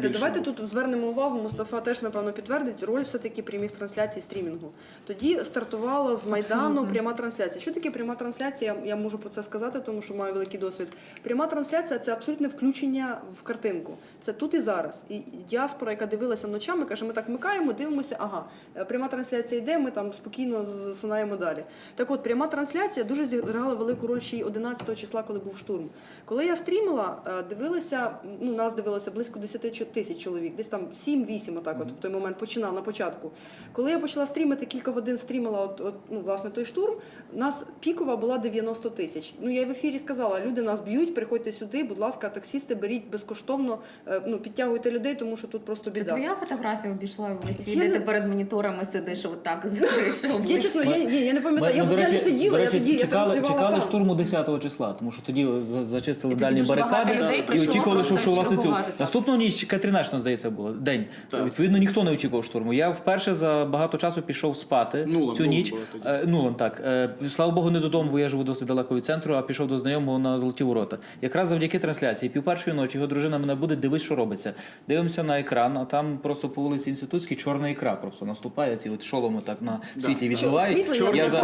Давайте тут звернемо увагу. Мустафа теж напевно підтвердить роль все-таки прямих трансляцій стрімінгу. Тоді стартувала з майдану Абсолютно. пряма трансляція. Що таке пряма трансляція? Я, можу про це сказати, тому що маю великий досвід. Пряма трансляція це абсолютне включення в картинку. Це тут і зараз. І діаспора, яка дивилася ночами, каже: ми так вмикаємо, дивимося. Ага, е, пряма трансляція йде. Ми там спокійно засинаємо далі. Так от, пряма трансляція дуже зіграла велику роль ще й 11 числа, коли був штурм. Коли я стрімила, е, дивилися, ну нас дивилося близько 10 тисяч чоловік, десь там 7-8, отак от в той момент починав на початку. Коли я почала стрімити, кілька годин стрімила, от, от ну власне той штурм, нас пікова була 90 тисяч. Ну я й в ефірі сказала, люди нас б'ють, приходьте сюди, будь ласка, таксісти беріть безкоштовно, е, ну підтягуйте людей, тому що тут просто Це біда. твоя фотографія обійшла весь Я світ, де ти перед моніторами сидиш отак закриш Я чесно, я, ні, я не пам'ятаю. Я, я не сиділа, до речі, я тоді чекали, транслювала чекали штурму 10 числа, тому що тоді зачистили дальні барикади людей і очікували, що, чергувати там. наступну ніч К-13, здається, було день. Так. Відповідно, ніхто не очікував штурму. Я вперше за багато часу пішов спати Нулан цю ніч. Е, Нулан, так Е, слава Богу, не додому, бо я живу досить далеко від центру, а пішов до знайомого на золоті ворота. Якраз завдяки трансляції. Пів першої ночі його дружина мене буде, дивись, що робиться. Дивимося на екран, а там просто по вулиці Інститутській чорна ікра просто наступає. Ці от шоломи так на світлі да. відбивають. Я за-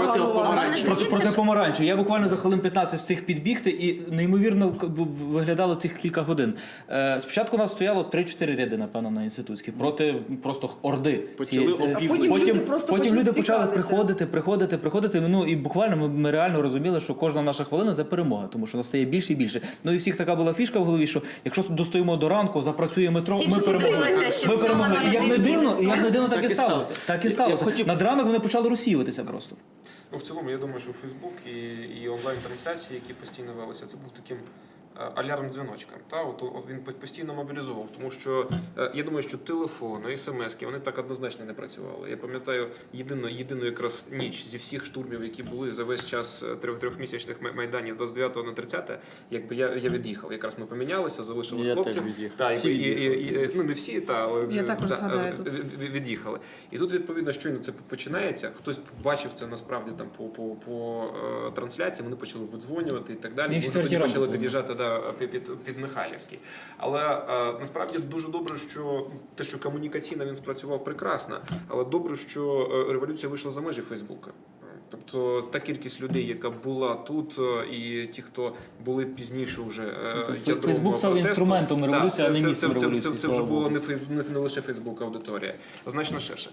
проти помаранчу. Я буквально за хвилин 15 встиг підбігти і неймовірно виглядало цих кілька годин. Е, спочатку нас стояло 3-4 ряди, напевно, на інститутській, проти просто орди. Почали цієї- опівнити. А потім потім, люди просто потім почали люди почали приходити, приходити, приходити. Ну і буквально ми, ми реально розуміли, що кожна наша хвилина це перемога, тому що нас стає більше і більше. Ну і всіх така була фішка в голові, що якщо достоїмо до ранку, запрацює метро, Всі ми всі перемогли. дивилися, що Ми перемогли. І як не дивно, і як не дивно, так Так і сталося. сталося. Так і Я- я сталося. хотів- Над ранок вони почали розсіюватися просто. Ну, в цілому, я думаю, що Фейсбук і, і онлайн-трансляції, які постійно велися, це був таким е, алярм-дзвіночком. Та? От, він постійно мобілізував, тому що е, я думаю, що телефони, смс вони так однозначно не працювали. Я пам'ятаю єдину, єдину якраз ніч зі всіх штурмів, які були за весь час е, трьох трьохмісячних майданів 29 на 30, якби я, я від'їхав. Якраз ми помінялися, залишили Я хлопців. теж. Та, Всі і, і, від'їхали. і, ну не всі, та, але Я також та, згадаю від'їхали. І тут, відповідно, щойно це починається. Хтось бачив це насправді там по, по, по трансляції, вони почали видзвонювати і так далі. Може, тоді почали під'їжджати да, під, під, Михайлівський. Але е, насправді дуже добре, що те, що комунікаційно він спрацював прекрасно, але добре, що е, революція вийшла за межі Фейсбука. Тобто та кількість людей, яка була тут, е, і ті, хто були пізніше вже Тобто Фейсбук став інструментом революції, а це- не це- місцем це- це- революції, Це вже було не, не лише Фейсбук аудиторія, а значно ширше.